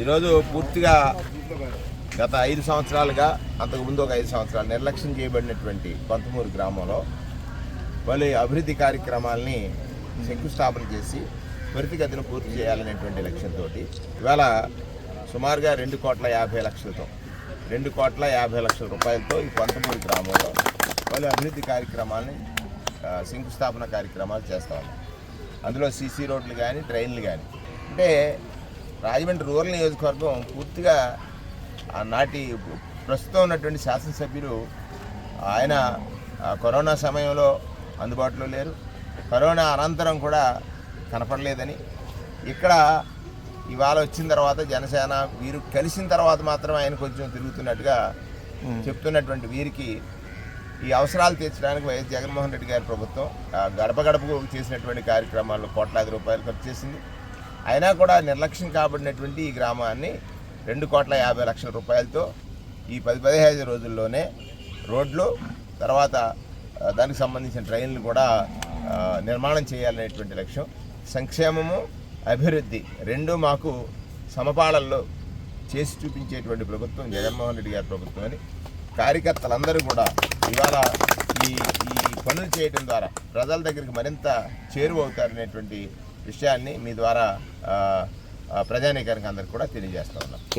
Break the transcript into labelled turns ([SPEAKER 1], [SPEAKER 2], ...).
[SPEAKER 1] ఈరోజు పూర్తిగా గత ఐదు సంవత్సరాలుగా అంతకుముందు ఒక ఐదు సంవత్సరాలు నిర్లక్ష్యం చేయబడినటువంటి పంతమూరు గ్రామంలో పలు అభివృద్ధి కార్యక్రమాలని శంకుస్థాపన చేసి త్వరితగతిన పూర్తి చేయాలనేటువంటి లక్ష్యంతో ఇవాళ సుమారుగా రెండు కోట్ల యాభై లక్షలతో రెండు కోట్ల యాభై లక్షల రూపాయలతో ఈ పంతమూరు గ్రామంలో పలు అభివృద్ధి కార్యక్రమాలని శంకుస్థాపన కార్యక్రమాలు చేస్తాము అందులో సీసీ రోడ్లు కానీ డ్రైన్లు కానీ అంటే రాజమండ్రి రూరల్ నియోజకవర్గం పూర్తిగా ఆనాటి ప్రస్తుతం ఉన్నటువంటి శాసనసభ్యులు ఆయన కరోనా సమయంలో అందుబాటులో లేరు. కరోనా అనంతరం కూడా కనపడలేదని. ఇక్కడ ఇవాళ వచ్చిన తర్వాత జనసేన వీరు కలిసిన తర్వాత మాత్రం ఆయన కొంచెం తిరుగుతున్నట్టుగా చెప్తున్నటువంటి వీరికి ఈ అవసరాలు తీర్చడానికి వైఎస్ జగన్మోహన్ రెడ్డి గారి ప్రభుత్వం గడప గడపకు చేసినటువంటి కార్యక్రమాల్లో కోట్లాది రూపాయలు ఖర్చు చేసింది. అయినా కూడా నిర్లక్ష్యం కాబడినటువంటి ఈ గ్రామాన్ని రెండు కోట్ల యాభై లక్షల రూపాయలతో ఈ పది పదిహేను రోజుల్లోనే రోడ్లు తర్వాత దానికి సంబంధించిన ట్రైన్లు కూడా నిర్మాణం చేయాలనేటువంటి లక్ష్యం. సంక్షేమము అభివృద్ధి రెండు మాకు సమపాళల్లో చేసి చూపించేటువంటి ప్రభుత్వం జగన్మోహన్ రెడ్డి గారి ప్రభుత్వం అని కార్యకర్తలందరూ కూడా ఇవాళ ఈ ఈ పనులు చేయడం ద్వారా ప్రజల దగ్గరికి మరింత చేరువవుతారనేటువంటి విషయాన్ని మీ ద్వారా ఆ, ప్రజానీకానికి అందరికి కూడా తెలియజేస్తా ఉన్నాం.